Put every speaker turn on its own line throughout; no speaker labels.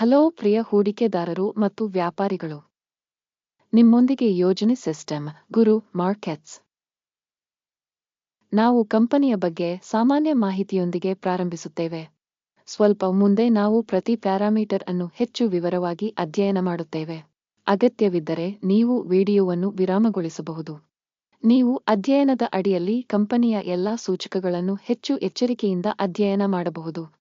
Hello ಪ್ರಿಯ ಹೂಡಿಕೆದಾರರು ಮತ್ತು ವ್ಯಾಪಾರಿಗಳು. ನಿಮ್ಮೊಂದಿಗೆ ಯೋಜನೆ ಸಿಸ್ಟಮ್, ಗುರು ಮಾರ್ಕೆಟ್ಸ್. ನಾವು ಕಂಪನಿಯ ಬಗ್ಗೆ ಸಾಮಾನ್ಯ ಮಾಹಿತಿಯೊಂದಿಗೆ ಪ್ರಾರಂಭಿಸುತ್ತೇವೆ. ಸ್ವಲ್ಪ ಮುಂದೆ ನಾವು ಪ್ರತಿ ಪ್ಯಾರಾಮೀಟರ್ ಅನ್ನು ಹೆಚ್ಚು ವಿವರವಾಗಿ ಅಧ್ಯಯನ ಮಾಡುತ್ತೇವೆ. ಅಗತ್ಯವಿದ್ದರೆ ನೀವು ವಿಡಿಯೋವನ್ನು ವಿರಾಮಗೊಳಿಸಬಹುದು. ನೀವು ಅಧ್ಯಯನದ ಅಡಿಯಲ್ಲಿ ಕಂಪನಿಯ ಎಲ್ಲಾ ಸೂಚಕಗಳನ್ನು ಹೆಚ್ಚು ಎಚ್ಚರಿಕೆಯಿಂದ ಅಧ್ಯಯನ ಮಾಡಬಹುದು.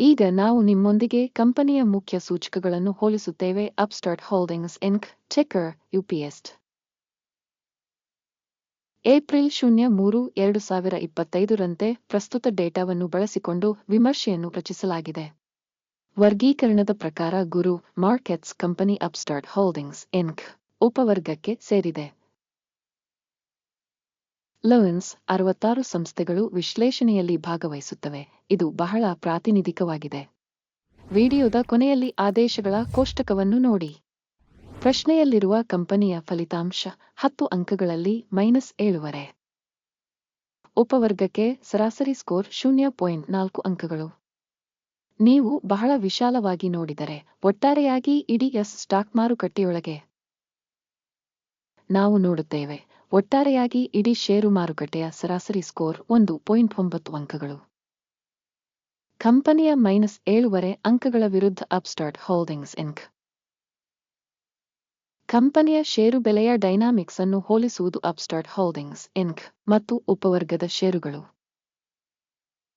ಈಗ ನಾವು ನಿಮ್ಮೊಂದಿಗೆ ಕಂಪನಿಯ ಮುಖ್ಯ ಸೂಚಕಗಳನ್ನು ಹೋಲಿಸುತ್ತೇವೆ. Upstart holdings Inc checker UPST April ಶೂನ್ಯ ಮೂರು ಎರಡು ಸಾವಿರ ಇಪ್ಪತ್ತೈದರಂತೆ ಪ್ರಸ್ತುತ ಡೇಟಾವನ್ನು ಬಳಸಿಕೊಂಡು ವಿಮರ್ಶೆಯನ್ನು ರಚಿಸಲಾಗಿದೆ. ವರ್ಗೀಕರಣದ ಪ್ರಕಾರ Guru Markets company Upstart Holdings Inc ಉಪವರ್ಗಕ್ಕೆ ಸೇರಿದೆ. ಲೋನ್ಸ್ ಅರವತ್ತಾರು ಸಂಸ್ಥೆಗಳು ವಿಶ್ಲೇಷಣೆಯಲ್ಲಿ ಭಾಗವಹಿಸುತ್ತವೆ. ಇದು ಬಹಳ ಪ್ರಾತಿನಿಧಿಕವಾಗಿದೆ. ವಿಡಿಯೋದ ಕೊನೆಯಲ್ಲಿ ಆದೇಶಗಳ ಕೋಷ್ಟಕವನ್ನು ನೋಡಿ. ಪ್ರಶ್ನೆಯಲ್ಲಿರುವ ಕಂಪನಿಯ ಫಲಿತಾಂಶ ಹತ್ತು ಅಂಕಗಳಲ್ಲಿ ಮೈನಸ್ ಏಳುವರೆ. ಉಪವರ್ಗಕ್ಕೆ ಸರಾಸರಿ ಸ್ಕೋರ್ ಶೂನ್ಯ ಪಾಯಿಂಟ್ ನಾಲ್ಕು ಅಂಕಗಳು. ನೀವು ಬಹಳ ವಿಶಾಲವಾಗಿ ನೋಡಿದರೆ ಒಟ್ಟಾರೆಯಾಗಿ ಇಡೀ ಎಸ್ ಸ್ಟಾಕ್ ಮಾರುಕಟ್ಟೆಯೊಳಗೆ ನಾವು ನೋಡುತ್ತೇವೆ. ಒಟ್ಟಾರೆಯಾಗಿ ಇಡೀ ಷೇರು ಮಾರುಕಟ್ಟೆಯ ಸರಾಸರಿ ಸ್ಕೋರ್ ಒಂದು ಪಾಯಿಂಟ್ ಒಂಬತ್ತು ಅಂಕಗಳು. ಕಂಪನಿಯ ಮೈನಸ್ ಏಳುವರೆ ಅಂಕಗಳ ವಿರುದ್ಧ ಅಪ್ಸ್ಟಾರ್ಟ್ ಹೋಲ್ಡಿಂಗ್ಸ್ ಇನ್ಕ್ ಕಂಪನಿಯ ಷೇರು ಬೆಲೆಯ ಡೈನಾಮಿಕ್ಸ್ ಅನ್ನು ಹೋಲಿಸುವುದು ಅಪ್ಸ್ಟಾರ್ಟ್ ಹೋಲ್ಡಿಂಗ್ಸ್ ಇನ್ಕ್ ಮತ್ತು ಉಪವರ್ಗದ ಷೇರುಗಳು.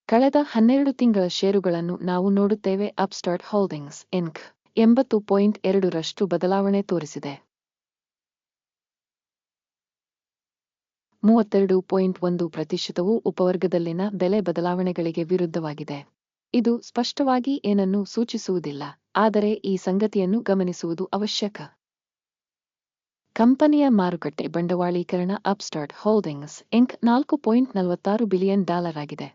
ಕಳೆದ ಹನ್ನೆರಡು ತಿಂಗಳ ಷೇರುಗಳನ್ನು ನಾವು ನೋಡುತ್ತೇವೆ ಅಪ್ಸ್ಟಾರ್ಟ್ ಹೋಲ್ಡಿಂಗ್ಸ್ ಇನ್ಕ್ ಎಂಬತ್ತು ಪಾಯಿಂಟ್ ಎರಡರಷ್ಟು ಬದಲಾವಣೆ ತೋರಿಸಿದೆ. ಮೂವತ್ತೆರಡು ಪಾಯಿಂಟ್ ಒಂದು ಪ್ರತಿಶತವು ಉಪವರ್ಗದಲ್ಲಿನ ಬೆಲೆ ಬದಲಾವಣೆಗಳಿಗೆ ವಿರುದ್ಧವಾಗಿದೆ. ಇದು ಸ್ಪಷ್ಟವಾಗಿ ಏನನ್ನೂ ಸೂಚಿಸುವುದಿಲ್ಲ, ಆದರೆ ಈ ಸಂಗತಿಯನ್ನು ಗಮನಿಸುವುದು ಅವಶ್ಯಕ. ಕಂಪನಿಯ ಮಾರುಕಟ್ಟೆ ಬಂಡವಾಳೀಕರಣ ಅಪ್ಸ್ಟಾರ್ಟ್ ಹೋಲ್ಡಿಂಗ್ಸ್ ಇಂಕ್ ನಾಲ್ಕು ಪಾಯಿಂಟ್ ನಲವತ್ತಾರು ಬಿಲಿಯನ್ ಡಾಲರ್ ಆಗಿದೆ.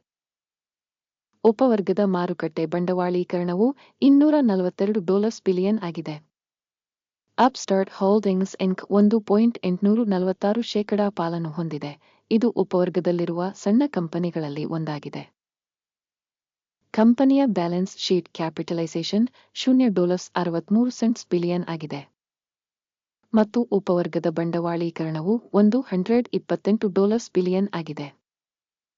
ಉಪವರ್ಗದ ಮಾರುಕಟ್ಟೆ ಬಂಡವಾಳೀಕರಣವು ಇನ್ನೂರ ನಲವತ್ತೆರಡು ಡಾಲರ್ಸ್ ಬಿಲಿಯನ್ ಆಗಿದೆ. ಅಪ್ಸ್ಟಾರ್ಟ್ ಹೋಲ್ಡಿಂಗ್ಸ್ ಇಂಕ್ ಒಂದು ಪಾಯಿಂಟ್ ಎಂಟುನೂರು ನಲವತ್ತಾರು ಶೇಕಡಾ ಪಾಲನ್ನು ಹೊಂದಿದೆ. ಇದು ಉಪವರ್ಗದಲ್ಲಿರುವ ಸಣ್ಣ ಕಂಪನಿಗಳಲ್ಲಿ ಒಂದಾಗಿದೆ. ಕಂಪನಿಯ ಬ್ಯಾಲೆನ್ಸ್ ಶೀಟ್ ಕ್ಯಾಪಿಟಲೈಸೇಷನ್ ಶೂನ್ಯ ಡಾಲರ್ಸ್ ಅರವತ್ಮೂರು ಸೆಂಟ್ಸ್ ಬಿಲಿಯನ್ ಆಗಿದೆ. ಮತ್ತು ಉಪವರ್ಗದ ಬಂಡವಾಳೀಕರಣವು ಒಂದು ಹಂಡ್ರೆಡ್ ಇಪ್ಪತ್ತೆಂಟು ಡಾಲರ್ಸ್ ಬಿಲಿಯನ್ ಆಗಿದೆ.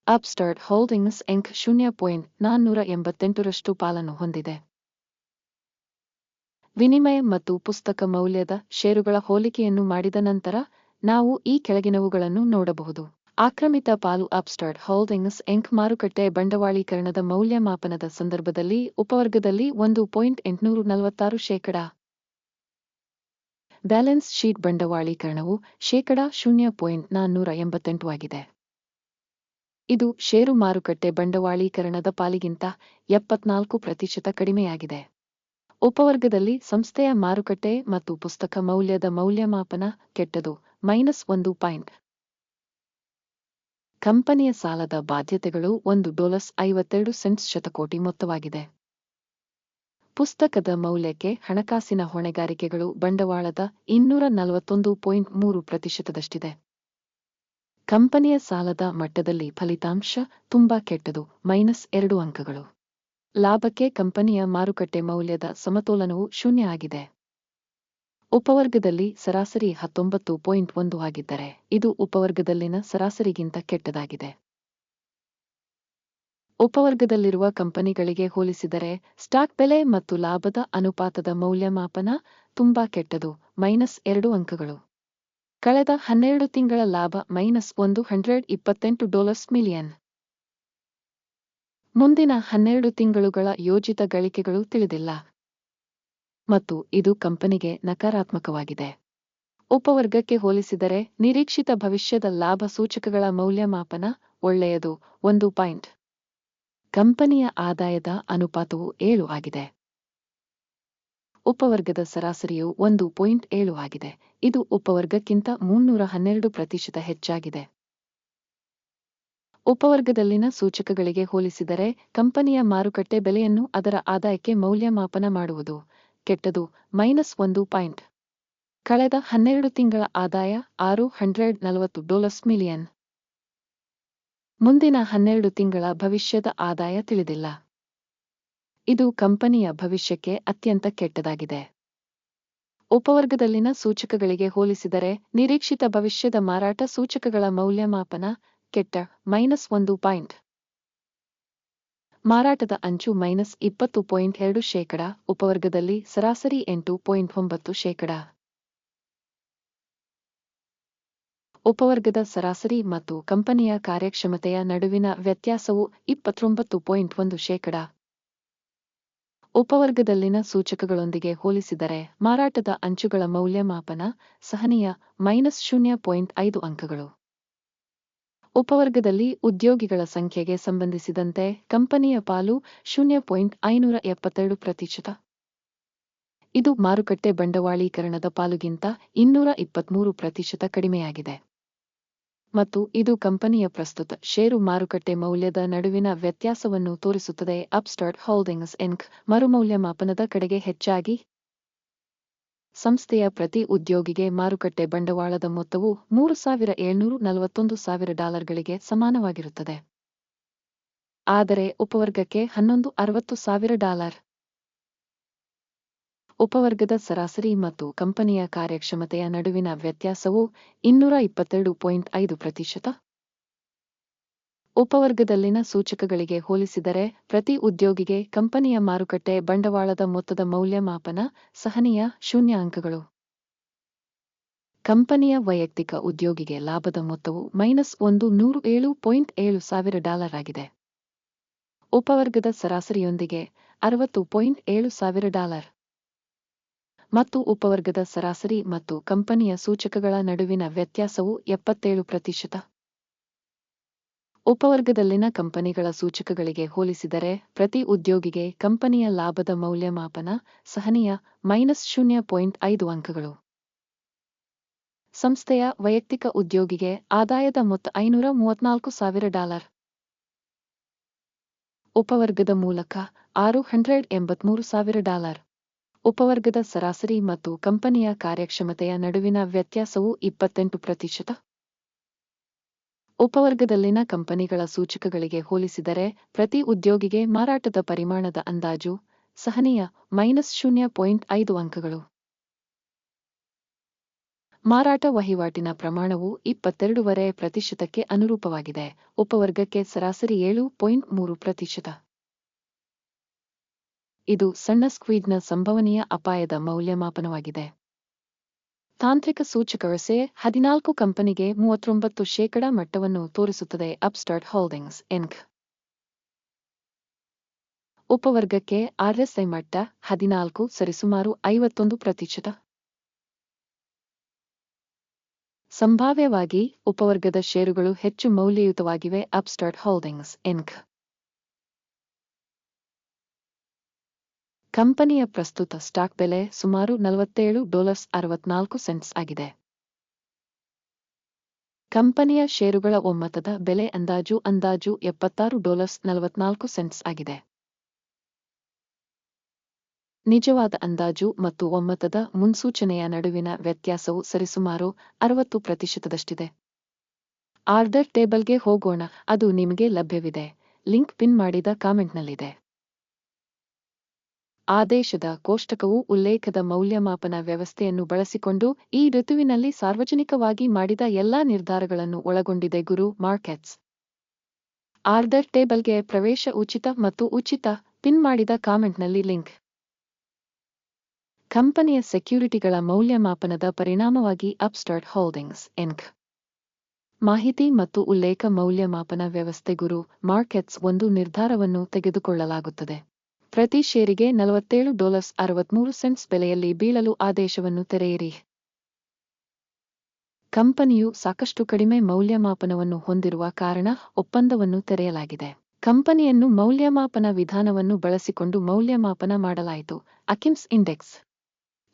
ಅಪ್ಸ್ಟಾರ್ಟ್ ಹೋಲ್ಡಿಂಗ್ಸ್ ಎಂಕ್ ಶೂನ್ಯ ಪಾಯಿಂಟ್ ನಾನ್ನೂರ ಎಂಬತ್ತೆಂಟರಷ್ಟು ಪಾಲನ್ನು ಹೊಂದಿದೆ. ವಿನಿಮಯ ಮತ್ತು ಪುಸ್ತಕ ಮೌಲ್ಯದ ಷೇರುಗಳ ಹೋಲಿಕೆಯನ್ನು ಮಾಡಿದ ನಂತರ ನಾವು ಈ ಕೆಳಗಿನವುಗಳನ್ನು ನೋಡಬಹುದು. ಆಕ್ರಮಿತ ಪಾಲು ಅಪ್ಸ್ಟಾರ್ಟ್ ಹೋಲ್ಡಿಂಗ್ಸ್ ಎಂಕ್ ಮಾರುಕಟ್ಟೆ ಬಂಡವಾಳೀಕರಣದ ಮೌಲ್ಯಮಾಪನದ ಸಂದರ್ಭದಲ್ಲಿ ಉಪವರ್ಗದಲ್ಲಿ ಒಂದು ಪಾಯಿಂಟ್ ಎಂಟುನೂರು ನಲವತ್ತಾರು ಶೇಕಡಾ. ಬ್ಯಾಲೆನ್ಸ್ ಶೀಟ್ ಬಂಡವಾಳೀಕರಣವು ಶೇಕಡಾ ಶೂನ್ಯ ಪಾಯಿಂಟ್ ನಾನ್ನೂರ ಎಂಬತ್ತೆಂಟು ಆಗಿದೆ. ಇದು ಷೇರು ಮಾರುಕಟ್ಟೆ ಬಂಡವಾಳೀಕರಣದ ಪಾಲಿಗಿಂತ ಎಪ್ಪತ್ನಾಲ್ಕು ಪ್ರತಿಶತ ಕಡಿಮೆಯಾಗಿದೆ. ಉಪವರ್ಗದಲ್ಲಿ ಸಂಸ್ಥೆಯ ಮಾರುಕಟ್ಟೆ ಮತ್ತು ಪುಸ್ತಕ ಮೌಲ್ಯದ ಮೌಲ್ಯಮಾಪನ ಕೆಟ್ಟದು. ಮೈನಸ್ ಒಂದು ಪಾಯಿಂಟ್. ಕಂಪನಿಯ ಸಾಲದ ಬಾಧ್ಯತೆಗಳು ಒಂದು ಡಾಲರ್ಸ್ ಐವತ್ತೆರಡು ಸೆಂಟ್ಸ್ ಶತಕೋಟಿ ಮೊತ್ತವಾಗಿದೆ. ಪುಸ್ತಕದ ಮೌಲ್ಯಕ್ಕೆ ಹಣಕಾಸಿನ ಹೊಣೆಗಾರಿಕೆಗಳು ಬಂಡವಾಳದ ಇನ್ನೂರ ನಲವತ್ತೊಂದು ಪಾಯಿಂಟ್ ಮೂರು ಪ್ರತಿಶತದಷ್ಟಿದೆ. ಕಂಪನಿಯ ಸಾಲದ ಮಟ್ಟದಲ್ಲಿ ಫಲಿತಾಂಶ ತುಂಬಾ ಕೆಟ್ಟದು. ಮೈನಸ್ ಎರಡು ಅಂಕಗಳು. ಲಾಭಕ್ಕೆ ಕಂಪನಿಯ ಮಾರುಕಟ್ಟೆ ಮೌಲ್ಯದ ಸಮತೋಲನವು ಶೂನ್ಯ ಆಗಿದೆ. ಉಪವರ್ಗದಲ್ಲಿ ಸರಾಸರಿ ಹತ್ತೊಂಬತ್ತು ಪಾಯಿಂಟ್ ಒಂದು ಆಗಿದ್ದರೆ ಇದು ಉಪವರ್ಗದಲ್ಲಿನ ಸರಾಸರಿಗಿಂತ ಕೆಟ್ಟದಾಗಿದೆ. ಉಪವರ್ಗದಲ್ಲಿರುವ ಕಂಪನಿಗಳಿಗೆ ಹೋಲಿಸಿದರೆ ಸ್ಟಾಕ್ ಬೆಲೆ ಮತ್ತು ಲಾಭದ ಅನುಪಾತದ ಮೌಲ್ಯಮಾಪನ ತುಂಬಾ ಕೆಟ್ಟದು, ಮೈನಸ್ ಎರಡು ಅಂಕಗಳು. ಕಳೆದ ಹನ್ನೆರಡು ತಿಂಗಳ ಲಾಭ ಮೈನಸ್ ಒಂದು ಹಂಡ್ರೆಡ್ ಇಪ್ಪತ್ತೆಂಟು ಡಾಲರ್ಸ್ ಮಿಲಿಯನ್. ಮುಂದಿನ ಹನ್ನೆರಡು ತಿಂಗಳುಗಳ ಯೋಜಿತ ಗಳಿಕೆಗಳು ತಿಳಿದಿಲ್ಲ. ಮತ್ತು ಇದು ಕಂಪನಿಗೆ ನಕಾರಾತ್ಮಕವಾಗಿದೆ. ಉಪವರ್ಗಕ್ಕೆ ಹೋಲಿಸಿದರೆ ನಿರೀಕ್ಷಿತ ಭವಿಷ್ಯದ ಲಾಭ ಸೂಚಕಗಳ ಮೌಲ್ಯಮಾಪನ ಒಳ್ಳೆಯದು, ಒಂದು ಪಾಯಿಂಟ್. ಕಂಪನಿಯ ಆದಾಯದ ಅನುಪಾತವು ಏಳು ಆಗಿದೆ. ಉಪವರ್ಗದ ಸರಾಸರಿಯು ಒಂದು ಪಾಯಿಂಟ್ ಏಳು ಆಗಿದೆ. ಇದು ಉಪವರ್ಗಕ್ಕಿಂತ ಮುನ್ನೂರ ಹನ್ನೆರಡು ಪ್ರತಿಶತ ಹೆಚ್ಚಾಗಿದೆ. ಉಪವರ್ಗದಲ್ಲಿನ ಸೂಚಕಗಳಿಗೆ ಹೋಲಿಸಿದರೆ ಕಂಪನಿಯ ಮಾರುಕಟ್ಟೆ ಬೆಲೆಯನ್ನು ಅದರ ಆದಾಯಕ್ಕೆ ಮೌಲ್ಯಮಾಪನ ಮಾಡುವುದು ಕೆಟ್ಟದು, ಮೈನಸ್ ಒಂದು ಪಾಯಿಂಟ್. ಕಳೆದ ಹನ್ನೆರಡು ತಿಂಗಳ ಆದಾಯ ಆರು ಹಂಡ್ರೆಡ್ ನಲವತ್ತು ಡಾಲರ್ಸ್ ಮಿಲಿಯನ್. ಮುಂದಿನ ಹನ್ನೆರಡು ತಿಂಗಳ ಭವಿಷ್ಯದ ಆದಾಯ ತಿಳಿದಿಲ್ಲ. ಇದು ಕಂಪನಿಯ ಭವಿಷ್ಯಕ್ಕೆ ಅತ್ಯಂತ ಕೆಟ್ಟದಾಗಿದೆ. ಉಪವರ್ಗದಲ್ಲಿನ ಸೂಚಕಗಳಿಗೆ ಹೋಲಿಸಿದರೆ ನಿರೀಕ್ಷಿತ ಭವಿಷ್ಯದ ಮಾರಾಟ ಸೂಚಕಗಳ ಮೌಲ್ಯಮಾಪನ ಕೆಟ್ಟ, ಮೈನಸ್ ಒಂದು ಪಾಯಿಂಟ್. ಮಾರಾಟದ ಅಂಚು ಮೈನಸ್ ಇಪ್ಪತ್ತು ಪಾಯಿಂಟ್ ಎರಡು ಶೇಕಡ, ಉಪವರ್ಗದಲ್ಲಿ ಸರಾಸರಿ ಎಂಟು ಪಾಯಿಂಟ್ ಒಂಬತ್ತು ಶೇಕಡ. ಉಪವರ್ಗದ ಸರಾಸರಿ ಮತ್ತು ಕಂಪನಿಯ ಕಾರ್ಯಕ್ಷಮತೆಯ ನಡುವಿನ ವ್ಯತ್ಯಾಸವು ಇಪ್ಪತ್ತೊಂಬತ್ತು ಪಾಯಿಂಟ್ ಒಂದು ಶೇಕಡ. ಉಪವರ್ಗದಲ್ಲಿನ ಸೂಚಕಗಳೊಂದಿಗೆ ಹೋಲಿಸಿದರೆ ಮಾರಾಟದ ಅಂಚುಗಳ ಮೌಲ್ಯಮಾಪನ ಸಹನೀಯ ಮೈನಸ್ ಶೂನ್ಯ ಪಾಯಿಂಟ್ ಐದು ಅಂಕಗಳು. ಉಪವರ್ಗದಲ್ಲಿ ಉದ್ಯೋಗಿಗಳ ಸಂಖ್ಯೆಗೆ ಸಂಬಂಧಿಸಿದಂತೆ ಕಂಪನಿಯ ಪಾಲು ಶೂನ್ಯ ಪಾಯಿಂಟ್ ಐನೂರ ಎಪ್ಪತ್ತೆರಡು ಪ್ರತಿಶತ. ಇದು ಮಾರುಕಟ್ಟೆ ಬಂಡವಾಳೀಕರಣದ ಪಾಲುಗಿಂತ ಇನ್ನೂರ ಇಪ್ಪತ್ಮೂರು ಪ್ರತಿಶತ ಕಡಿಮೆಯಾಗಿದೆ. ಮತ್ತು ಇದು ಕಂಪನಿಯ ಪ್ರಸ್ತುತ ಷೇರು ಮಾರುಕಟ್ಟೆ ಮೌಲ್ಯದ ನಡುವಿನ ವ್ಯತ್ಯಾಸವನ್ನು ತೋರಿಸುತ್ತದೆ. ಅಪ್ಸ್ಟಾರ್ಟ್ ಹೋಲ್ಡಿಂಗ್ಸ್ ಎನ್ಕ್ ಮರುಮೌಲ್ಯಮಾಪನದ ಕಡೆಗೆ ಹೆಚ್ಚಾಗಿ ಸಂಸ್ಥೆಯ ಪ್ರತಿ ಉದ್ಯೋಗಿಗೆ ಮಾರುಕಟ್ಟೆ ಬಂಡವಾಳದ ಮೊತ್ತವು ಮೂರು ಸಾವಿರ ಏಳ್ನೂರು ನಲವತ್ತೊಂದು ಸಾವಿರ ಡಾಲರ್ಗಳಿಗೆ ಸಮಾನವಾಗಿರುತ್ತದೆ. ಆದರೆ ಉಪವರ್ಗಕ್ಕೆ ಹನ್ನೊಂದು ಅರವತ್ತು ಸಾವಿರ ಡಾಲರ್. ಉಪವರ್ಗದ ಸರಾಸರಿ ಮತ್ತು ಕಂಪನಿಯ ಕಾರ್ಯಕ್ಷಮತೆಯ ನಡುವಿನ ವ್ಯತ್ಯಾಸವು ಇನ್ನೂರ ಇಪ್ಪತ್ತೆರಡು ಪಾಯಿಂಟ್ ಐದು ಪ್ರತಿಶತ. ಉಪವರ್ಗದಲ್ಲಿನ ಸೂಚಕಗಳಿಗೆ ಹೋಲಿಸಿದರೆ ಪ್ರತಿ ಉದ್ಯೋಗಿಗೆ ಕಂಪನಿಯ ಮಾರುಕಟ್ಟೆ ಬಂಡವಾಳದ ಮೊತ್ತದ ಮೌಲ್ಯಮಾಪನ ಸಹನೀಯ ಶೂನ್ಯ ಅಂಕಗಳು ಕಂಪನಿಯ ವೈಯಕ್ತಿಕ ಉದ್ಯೋಗಿಗೆ ಲಾಭದ ಮೊತ್ತವು ಮೈನಸ್ ಒಂದು ನೂರು ಏಳು ಪಾಯಿಂಟ್ ಏಳು ಸಾವಿರ ಡಾಲರ್ ಆಗಿದೆ. ಉಪವರ್ಗದ ಸರಾಸರಿಯೊಂದಿಗೆ ಅರವತ್ತು ಪಾಯಿಂಟ್ ಏಳು ಸಾವಿರ ಡಾಲರ್. ಮತ್ತು ಉಪವರ್ಗದ ಸರಾಸರಿ ಮತ್ತು ಕಂಪನಿಯ ಸೂಚಕಗಳ ನಡುವಿನ ವ್ಯತ್ಯಾಸವು ಎಪ್ಪತ್ತೇಳು ಪ್ರತಿಶತ. ಉಪವರ್ಗದಲ್ಲಿನ ಕಂಪನಿಗಳ ಸೂಚಕಗಳಿಗೆ ಹೋಲಿಸಿದರೆ, ಪ್ರತಿ ಉದ್ಯೋಗಿಗೆ ಕಂಪನಿಯ ಲಾಭದ ಮೌಲ್ಯಮಾಪನ ಸಹನೀಯ ಮೈನಸ್ ಶೂನ್ಯ ಪಾಯಿಂಟ್ ಐದು ಅಂಕಗಳು. ಸಂಸ್ಥೆಯ ವೈಯಕ್ತಿಕ ಉದ್ಯೋಗಿಗೆ ಆದಾಯದ ಮೊತ್ತ ಐನೂರ ಮೂವತ್ನಾಲ್ಕು ಸಾವಿರ ಡಾಲರ್. ಉಪವರ್ಗದ ಮೂಲಕ ಆರು ಹಂಡ್ರೆಡ್ ಎಂಬತ್ಮೂರು ಸಾವಿರ ಡಾಲರ್. ಉಪವರ್ಗದ ಸರಾಸರಿ ಮತ್ತು ಕಂಪನಿಯ ಕಾರ್ಯಕ್ಷಮತೆಯ ನಡುವಿನ ವ್ಯತ್ಯಾಸವು ಇಪ್ಪತ್ತೆಂಟು ಪ್ರತಿಶತ. ಉಪವರ್ಗದಲ್ಲಿನ ಕಂಪನಿಗಳ ಸೂಚಕಗಳಿಗೆ ಹೋಲಿಸಿದರೆ, ಪ್ರತಿ ಉದ್ಯೋಗಿಗೆ ಮಾರಾಟದ ಪರಿಮಾಣದ ಅಂದಾಜು ಸಹನೀಯ ಮೈನಸ್ ಶೂನ್ಯ ಪಾಯಿಂಟ್ ಐದು ಅಂಕಗಳು. ಮಾರಾಟ ವಹಿವಾಟಿನ ಪ್ರಮಾಣವು ಇಪ್ಪತ್ತೆರಡೂವರೆ ಪ್ರತಿಶತಕ್ಕೆ ಅನುರೂಪವಾಗಿದೆ, ಉಪವರ್ಗಕ್ಕೆ ಸರಾಸರಿ ಏಳು ಪಾಯಿಂಟ್ ಮೂರು ಪ್ರತಿಶತ. ಇದು ಸಣ್ಣ ಸ್ಕ್ವೀಡ್ನ ಸಂಭವನೀಯ ಅಪಾಯದ ಮೌಲ್ಯಮಾಪನವಾಗಿದೆ. ತಾಂತ್ರಿಕ ಸೂಚಕವಸೆ ಹದಿನಾಲ್ಕು ಕಂಪನಿಗೆ ಮೂವತ್ತೊಂಬತ್ತು ಶೇಕಡ ಮಟ್ಟವನ್ನು ತೋರಿಸುತ್ತದೆ ಅಪ್ಸ್ಟಾರ್ಟ್ ಹೋಲ್ಡಿಂಗ್ಸ್ ಎನ್ಕ್ ಉಪವರ್ಗಕ್ಕೆ ಆರ್ಎಸ್ಐ ಮಟ್ಟ ಹದಿನಾಲ್ಕು ಸರಿಸುಮಾರು ಐವತ್ತೊಂದು ಪ್ರತಿಶತ. ಸಂಭಾವ್ಯವಾಗಿ ಉಪವರ್ಗದ ಷೇರುಗಳು ಹೆಚ್ಚು ಮೌಲ್ಯಯುತವಾಗಿವೆ ಅಪ್ಸ್ಟಾರ್ಟ್ ಹೋಲ್ಡಿಂಗ್ಸ್ ಎನ್ಕ್ ಕಂಪನಿಯ ಪ್ರಸ್ತುತ ಸ್ಟಾಕ್ ಬೆಲೆ ಸುಮಾರು ನಲವತ್ತೇಳು ಡಾಲರ್ಸ್ ಅರವತ್ನಾಲ್ಕು ಸೆಂಟ್ಸ್ ಆಗಿದೆ. ಕಂಪನಿಯ ಷೇರುಗಳ ಒಮ್ಮತದ ಬೆಲೆ ಅಂದಾಜು ಅಂದಾಜು ಎಪ್ಪತ್ತಾರು ಡಾಲರ್ಸ್ ನಲವತ್ನಾಲ್ಕು ಸೆಂಟ್ಸ್ ಆಗಿದೆ. ನಿಜವಾದ ಅಂದಾಜು ಮತ್ತು ಒಮ್ಮತದ ಮುನ್ಸೂಚನೆಯ ನಡುವಿನ ವ್ಯತ್ಯಾಸವು ಸರಿಸುಮಾರು ಅರವತ್ತು ಪ್ರತಿಶತದಷ್ಟಿದೆ. ಆರ್ಡರ್ ಟೇಬಲ್ಗೆ ಹೋಗೋಣ, ಅದು ನಿಮಗೆ ಲಭ್ಯವಿದೆ. ಲಿಂಕ್ ಪಿನ್ ಮಾಡಿದ ಕಾಮೆಂಟ್ನಲ್ಲಿದೆ. ಆದೇಶದ ಕೋಷ್ಟಕವು ಉಲ್ಲೇಖದ ಮೌಲ್ಯಮಾಪನ ವ್ಯವಸ್ಥೆಯನ್ನು ಬಳಸಿಕೊಂಡು ಈ ಋತುವಿನಲ್ಲಿ ಸಾರ್ವಜನಿಕವಾಗಿ ಮಾಡಿದ ಎಲ್ಲಾ ನಿರ್ಧಾರಗಳನ್ನು ಒಳಗೊಂಡಿದೆ, ಗುರು ಮಾರ್ಕೆಟ್ಸ್. ಆರ್ಡರ್ ಟೇಬಲ್ಗೆ ಪ್ರವೇಶ ಉಚಿತ ಮತ್ತು ಉಚಿತ ಪಿನ್ ಮಾಡಿದ ಕಾಮೆಂಟ್ನಲ್ಲಿ ಲಿಂಕ್. ಕಂಪನಿಯ ಸೆಕ್ಯೂರಿಟಿಗಳ ಮೌಲ್ಯಮಾಪನದ ಪರಿಣಾಮವಾಗಿ ಅಪ್ಸ್ಟರ್ಟ್ ಹೋಲ್ಡಿಂಗ್ಸ್, ಎನ್ಕ್. ಮಾಹಿತಿ ಮತ್ತು ಉಲ್ಲೇಖ ಮೌಲ್ಯಮಾಪನ ವ್ಯವಸ್ಥೆ, ಗುರು ಮಾರ್ಕೆಟ್ಸ್ ಒಂದು ನಿರ್ಧಾರವನ್ನು ತೆಗೆದುಕೊಳ್ಳಲಾಗುತ್ತದೆ. ಪ್ರತಿ ಷೇರಿಗೆ ನಲವತ್ತೇಳು ಡಾಲರ್ಸ್ ಅರವತ್ಮೂರು ಸೆಂಟ್ಸ್ ಬೆಲೆಯಲ್ಲಿ ಬೀಳಲು ಆದೇಶವನ್ನು ತೆರೆಯಿರಿ. ಕಂಪನಿಯು ಸಾಕಷ್ಟು ಕಡಿಮೆ ಮೌಲ್ಯಮಾಪನವನ್ನು ಹೊಂದಿರುವ ಕಾರಣ ಒಪ್ಪಂದವನ್ನು ತೆರೆಯಲಾಗಿದೆ. ಕಂಪನಿಯನ್ನು ಮೌಲ್ಯಮಾಪನ ವಿಧಾನವನ್ನು ಬಳಸಿಕೊಂಡು ಮೌಲ್ಯಮಾಪನ ಮಾಡಲಾಯಿತು. ಅಕಿಮ್ಸ್ ಇಂಡೆಕ್ಸ್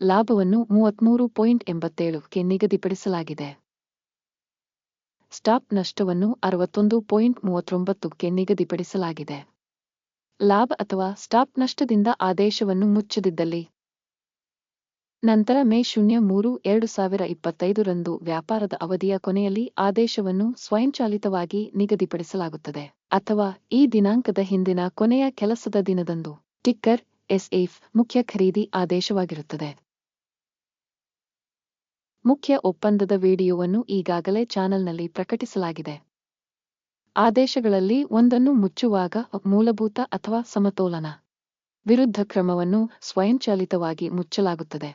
ಲಾಭವನ್ನು ಮೂವತ್ಮೂರು ಪಾಯಿಂಟ್ ಎಂಬತ್ತೇಳುಕ್ಕೆ ನಿಗದಿಪಡಿಸಲಾಗಿದೆ. ಸ್ಟಾಪ್ ನಷ್ಟವನ್ನು ಅರವತ್ತೊಂದು ಪಾಯಿಂಟ್ ಮೂವತ್ತೊಂಬತ್ತಕ್ಕೆ ನಿಗದಿಪಡಿಸಲಾಗಿದೆ. ಲಾಭ ಅಥವಾ ಸ್ಟಾಪ್ ನಷ್ಟದಿಂದ ಆದೇಶವನ್ನು ಮುಚ್ಚದಿದ್ದಲ್ಲಿ. ನಂತರ ಮೇ ಶೂನ್ಯ ಮೂರು, ಎರಡು ಸಾವಿರ ಇಪ್ಪತ್ತೈದರಂದು ವ್ಯಾಪಾರದ ಅವಧಿಯ ಕೊನೆಯಲ್ಲಿ ಆದೇಶವನ್ನು ಸ್ವಯಂಚಾಲಿತವಾಗಿ ನಿಗದಿಪಡಿಸಲಾಗುತ್ತದೆ. ಅಥವಾ ಈ ದಿನಾಂಕದ ಹಿಂದಿನ ಕೊನೆಯ ಕೆಲಸದ ದಿನದಂದು. ಟಿಕ್ಕರ್, ಎಸ್ಎಫ್, ಮುಖ್ಯ ಖರೀದಿ ಆದೇಶವಾಗಿರುತ್ತದೆ. ಮುಖ್ಯ ಒಪ್ಪಂದದ ವಿಡಿಯೋವನ್ನು ಈಗಾಗಲೇ ಚಾನೆಲ್ನಲ್ಲಿ ಪ್ರಕಟಿಸಲಾಗಿದೆ. ಆದೇಶಗಳಲ್ಲಿ ಒಂದನ್ನು ಮುಚ್ಚುವಾಗ ಮೂಲಭೂತ ಅಥವಾ ಸಮತೋಲನ ವಿರುದ್ಧ ಕ್ರಮವನ್ನು ಸ್ವಯಂಚಾಲಿತವಾಗಿ ಮುಚ್ಚಲಾಗುತ್ತದೆ.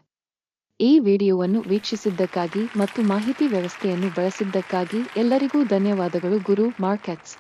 ಈ ವಿಡಿಯೋವನ್ನು ವೀಕ್ಷಿಸಿದ್ದಕ್ಕಾಗಿ ಮತ್ತು ಮಾಹಿತಿ ವ್ಯವಸ್ಥೆಯನ್ನು ಬಳಸಿದ್ದಕ್ಕಾಗಿ ಎಲ್ಲರಿಗೂ ಧನ್ಯವಾದಗಳು. ಗುರು ಮಾರ್ಕೆಟ್ಸ್.